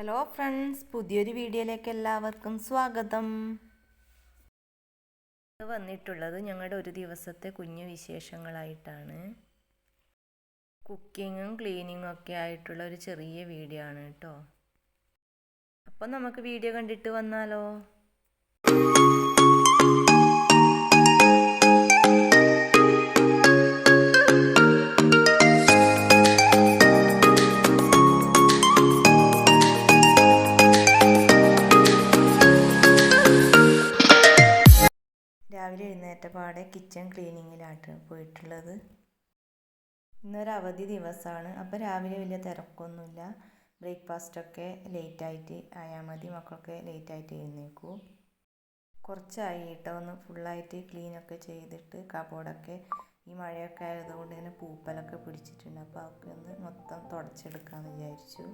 Hello friends പുതിയൊരു വീഡിയോയിലേക്ക് എല്ലാവർക്കും സ്വാഗതം. വന്നിട്ടുള്ളത് ഞങ്ങളുടെ ഒരു ദിവസത്തെ കുഞ്ഞു വിശേഷങ്ങളായിട്ടാണ്. കുക്കിങ്ങും ക്ലീനിങ്ങും ഒക്കെ ആയിട്ടുള്ള ഒരു ചെറിയ വീഡിയോ ആണ് കേട്ടോ. അപ്പം നമുക്ക് വീഡിയോ കണ്ടിട്ട് വന്നാലോ? കിച്ചൺ ക്ലീനിങ്ങിലാട്ട് പോയിട്ടുള്ളത്. ഇന്നൊരു അവധി ദിവസമാണ് അപ്പോൾ രാവിലെ വലിയ തിരക്കൊന്നുമില്ല. ബ്രേക്ക്ഫാസ്റ്റൊക്കെ ലേറ്റായിട്ട് ആയാൽ മതി. മക്കളൊക്കെ ലേറ്റായിട്ട് എഴുന്നേക്കൂ കുറച്ചായി കേട്ടോ. ഒന്ന് ഫുള്ളായിട്ട് ക്ലീനൊക്കെ ചെയ്തിട്ട് കബോർഡൊക്കെ ഈ മഴയൊക്കെ ആയതുകൊണ്ട് ഇങ്ങനെ പൂപ്പലൊക്കെ പിടിച്ചിട്ടുണ്ട്. അപ്പോൾ അതൊക്കെ ഒന്ന് മൊത്തം തുടച്ചെടുക്കാമെന്ന് വിചാരിച്ചു.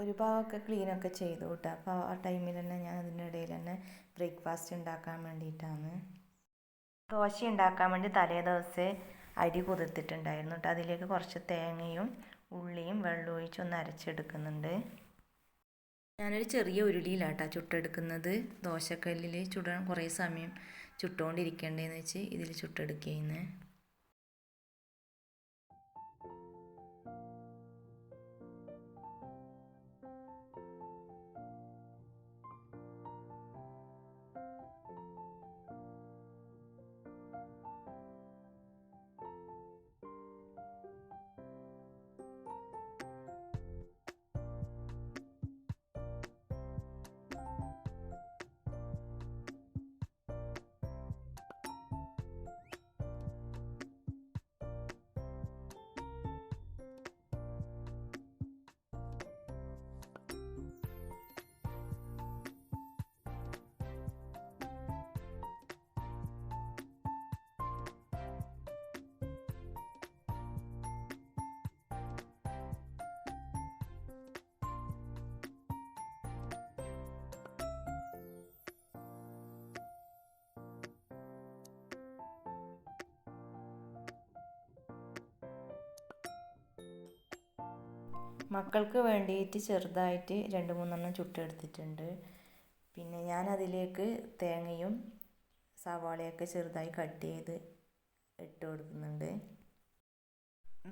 ഒരു ഭാഗമൊക്കെ ക്ലീനൊക്കെ ചെയ്തു കേട്ടോ അപ്പോൾ ആ ടൈമിൽ തന്നെ ഞാൻ അതിന്റെ ഇടയിൽ തന്നെ ബ്രേക്ക്ഫാസ്റ്റ് ഉണ്ടാക്കാൻ വേണ്ടിയിട്ടാണ്. ദോശ ഉണ്ടാക്കാൻ വേണ്ടി തലേ ദിവസേ അരി കുതിർത്തിട്ടുണ്ടായിരുന്നു കേട്ടോ അതിലേക്ക് കുറച്ച് തേങ്ങയും ഉള്ളിയും വെള്ളം ഒഴിച്ച് ഒന്ന് അരച്ചെടുക്കുന്നുണ്ട്. ഞാനൊരു ചെറിയ ഉരുളിയിലാട്ടാ ചുട്ടെടുക്കുന്നത്. ദോശക്കല്ലിൽ ചുടാൻ കുറേ സമയം ചുട്ടുകൊണ്ടിരിക്കേണ്ടതെന്ന് വെച്ച് ഇതിൽ ചുട്ടെടുക്കുന്നത് മക്കൾക്ക് വേണ്ടിയിട്ട് ചെറുതായിട്ട് രണ്ട് മൂന്നെണ്ണം ചുട്ടെടുത്തിട്ടുണ്ട്. പിന്നെ ഞാൻ അതിലേക്ക് തേങ്ങയും സവാളയൊക്കെ ചെറുതായി കട്ട് ചെയ്ത് ഇട്ട് കൊടുക്കുന്നുണ്ട്.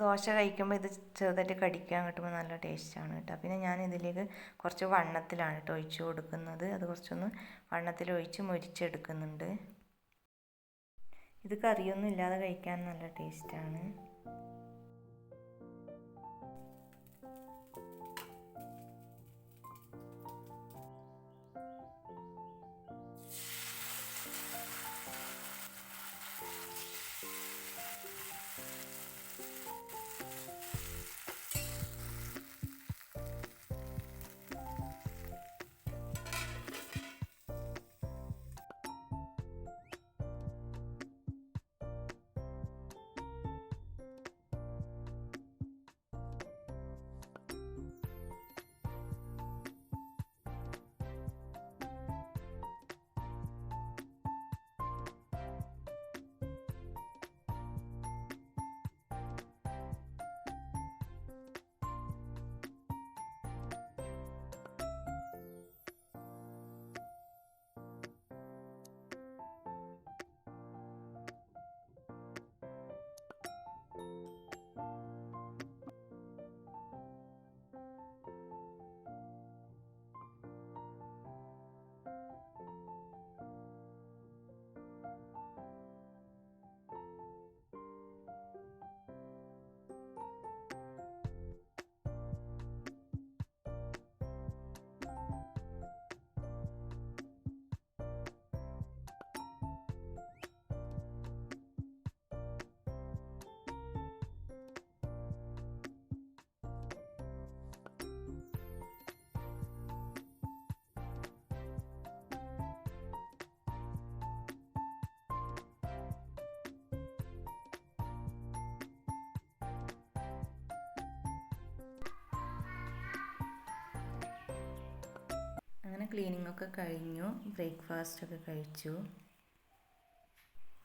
ദോശ കഴിക്കുമ്പോൾ ഇത് ചെറുതായിട്ട് കടിക്കാൻ കിട്ടുമ്പോൾ നല്ല ടേസ്റ്റാണ് കേട്ടോ. പിന്നെ ഞാൻ ഇതിലേക്ക് കുറച്ച് വണ്ണത്തിലാണ് കേട്ടോ ഒഴിച്ച് കൊടുക്കുന്നത്. അത് കുറച്ചൊന്ന് വണ്ണത്തിൽ ഒഴിച്ച് മുരിച്ചെടുക്കുന്നുണ്ട്. ഇത് കറിയൊന്നും ഇല്ലാതെ കഴിക്കാൻ നല്ല ടേസ്റ്റാണ്. ക്ലീനിങ് ഒക്കെ കഴിഞ്ഞു. ബ്രേക്ക്ഫാസ്റ്റ് ഒക്കെ കഴിച്ചു.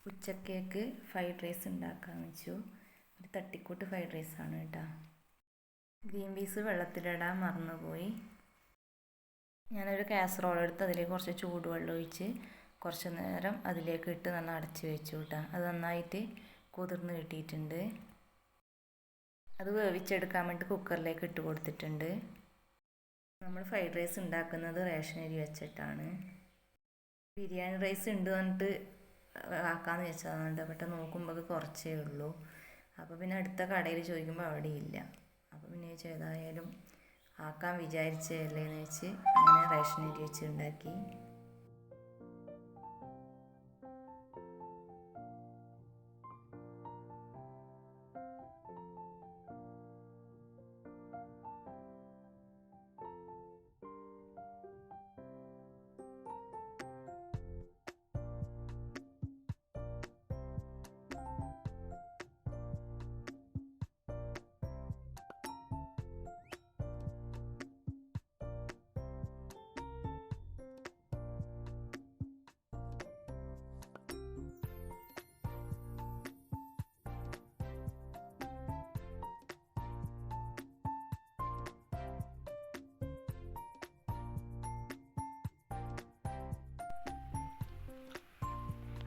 ഉച്ചക്കേക്ക് ഫ്രൈഡ് റൈസ് ഉണ്ടാക്കാൻ വെച്ചു. ഒരു തട്ടിക്കൂട്ട് ഫ്രൈഡ് റൈസ് ആണ് കേട്ടോ. ഗ്രീൻ പീസ് വെള്ളത്തിലിടാൻ മറന്നുപോയി. ഞാനൊരു കാസറോൾ എടുത്ത് അതിലേക്ക് കുറച്ച് ചൂടുവെള്ളം ഒഴിച്ച് കുറച്ച് നേരം അതിലേക്ക് ഇട്ട് നന്നായി അടച്ച് വെച്ചു കേട്ടോ. അത് നന്നായിട്ട് കുതിർന്ന് കിട്ടിയിട്ടുണ്ട്. അത് വേവിച്ചെടുക്കാൻ വേണ്ടി കുക്കറിലേക്ക് ഇട്ട് കൊടുത്തിട്ടുണ്ട്. നമ്മൾ ഫ്രൈഡ് റൈസ് ഉണ്ടാക്കുന്നത് റേഷൻ അരി വെച്ചിട്ടാണ്. ബിരിയാണി റൈസ് ഉണ്ട് പറഞ്ഞിട്ട് ആക്കാമെന്ന് വെച്ചതാണ് പക്ഷെ നോക്കുമ്പോൾ കുറച്ചേ ഉള്ളൂ. അപ്പോൾ പിന്നെ അടുത്ത കടയിൽ ചോദിക്കുമ്പോൾ അവിടെ ഇല്ല. അപ്പോൾ പിന്നെ ചെയ്തായാലും ആക്കാൻ വിചാരിച്ചതല്ലേ എന്ന് വെച്ച് അങ്ങനെ റേഷൻ അരി വെച്ച് ഉണ്ടാക്കി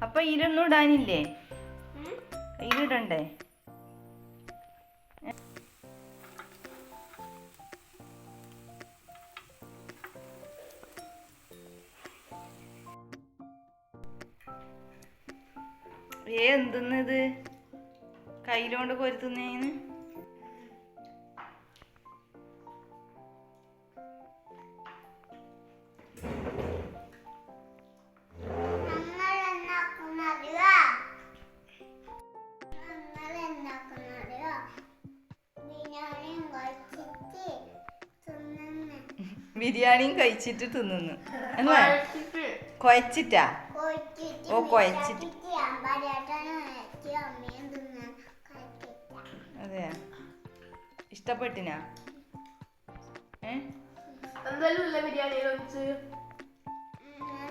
അപ്പൊ ഇതിലൊന്നും ഇടാനില്ലേ? ഇരുടണ്ടേ? ഏ എന്തെന്നത്? കയ്യിലോണ്ട് കൊരുത്തുന്നേന്ന് ബിരിയാണിയും കഴിച്ചിട്ട് തിന്നുന്നു. എന്നാ കുഴച്ചിട്ടാ. ഓ, കുഴച്ചിട്ട്. അതെയാ? ഇഷ്ടപ്പെട്ടിനാ? ഏ?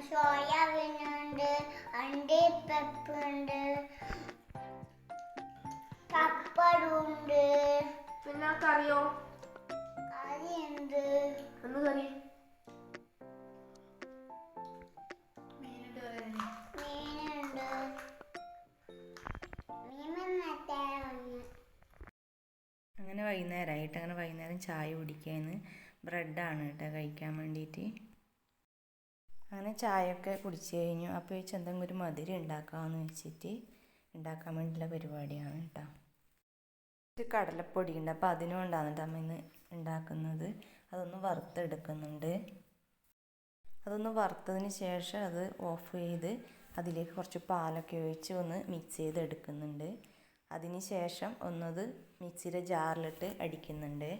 സോയാബീനുണ്ട് അണ്ടി പപ്പടുണ്ട് പിന്നെ കറിയോ? കറിയുണ്ട്. ഒന്ന് കറി. മീനുണ്ട്. അങ്ങനെ വൈകുന്നേരമായിട്ട് അങ്ങനെ വൈകുന്നേരം ചായ കുടിക്കാന്ന് ബ്രെഡാണ് കേട്ടോ കഴിക്കാൻ വേണ്ടിയിട്ട് അങ്ങനെ ചായയൊക്കെ കുടിച്ച് കഴിഞ്ഞു. അപ്പോൾ വെച്ച് എന്തെങ്കിലും ഒരു മധുരം ഉണ്ടാക്കാമെന്ന് വെച്ചിട്ട് ഉണ്ടാക്കാൻ വേണ്ടിയുള്ള പരിപാടിയാണ് കേട്ടോ. ഒരു കടലപ്പൊടി ഉണ്ട്. അപ്പോൾ അതിനുകൊണ്ടാണ് കേട്ടോ അമ്മ ഇന്ന് ഉണ്ടാക്കുന്നത്. അതൊന്ന് വറുത്തെടുക്കുന്നുണ്ട്. അതൊന്ന് വറുത്തതിന് ശേഷം അത് ഓഫ് ചെയ്ത് അതിലേക്ക് കുറച്ച് പാലൊക്കെ ഒഴിച്ച് ഒന്ന് മിക്സ് ചെയ്ത് എടുക്കുന്നുണ്ട് അതിന് ശേഷം ഒന്നത് മിക്സിയുടെ ജാറിലിട്ട് അടിക്കുന്നുണ്ട്.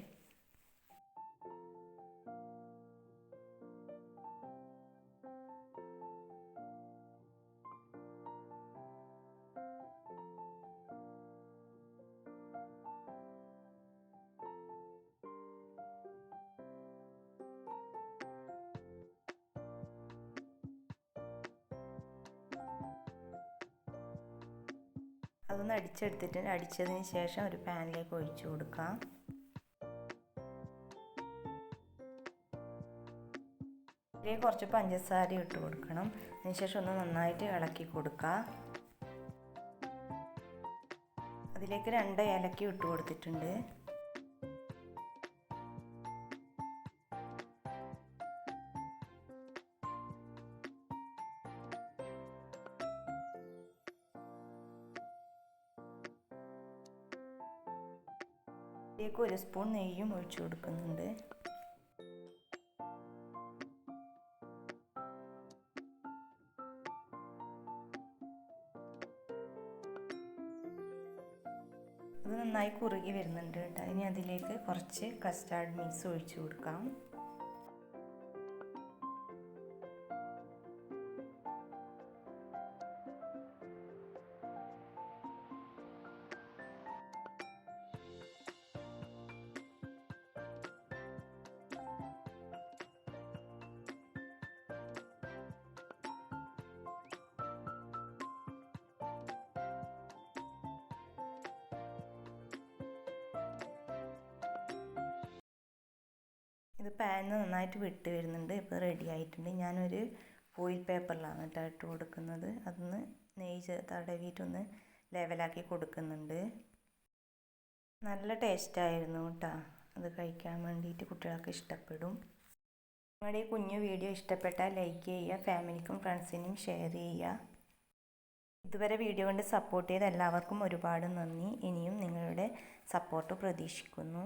അതൊന്ന് അടിച്ചെടുത്തിട്ട് അടിച്ചതിന് ശേഷം ഒരു പാനിലേക്ക് ഒഴിച്ചു കൊടുക്കാം. ഇതിലേക്ക് കുറച്ച് പഞ്ചസാര ഇട്ട് കൊടുക്കണം. അതിനുശേഷം ഒന്ന് നന്നായിട്ട് ഇളക്കി കൊടുക്കുക അതിലേക്ക് രണ്ട് ഏലക്ക ഇട്ട് കൊടുത്തിട്ടുണ്ട്. ഇതിലേക്ക് ഒരു സ്പൂൺ നെയ്യും ഒഴിച്ചു കൊടുക്കുന്നുണ്ട്. അത് നന്നായി കുറുകി വരുന്നുണ്ട് കേട്ടോ. ഇനി അതിലേക്ക് കുറച്ച് കസ്റ്റാർഡ് മിക്സ് ഒഴിച്ചു കൊടുക്കാം. ഇത് പാനിൽ നന്നായിട്ട് വിട്ട് വരുന്നുണ്ട്. ഇപ്പോൾ റെഡി ആയിട്ടുണ്ട്. ഞാനൊരു ഫോയിൽ പേപ്പറിലാണ് കേട്ടോ ഇട്ട് കൊടുക്കുന്നത്. അതൊന്ന് നെയ്യ് തടവിയിട്ടൊന്ന് ലെവലാക്കി കൊടുക്കുന്നുണ്ട്. നല്ല ടേസ്റ്റായിരുന്നു കേട്ടോ. അത് കഴിക്കാൻ വേണ്ടിയിട്ട് കുട്ടികൾക്ക് ഇഷ്ടപ്പെടും. നിങ്ങളുടെ ഈ കുഞ്ഞു വീഡിയോ ഇഷ്ടപ്പെട്ടാൽ ലൈക്ക് ചെയ്യുക ഫാമിലിക്കും ഫ്രണ്ട്സിനും ഷെയർ ചെയ്യുക. ഇതുവരെ വീഡിയോ കൊണ്ട് സപ്പോർട്ട് ചെയ്ത എല്ലാവർക്കും ഒരുപാട് നന്ദി. ഇനിയും നിങ്ങളുടെ സപ്പോർട്ട് പ്രതീക്ഷിക്കുന്നു.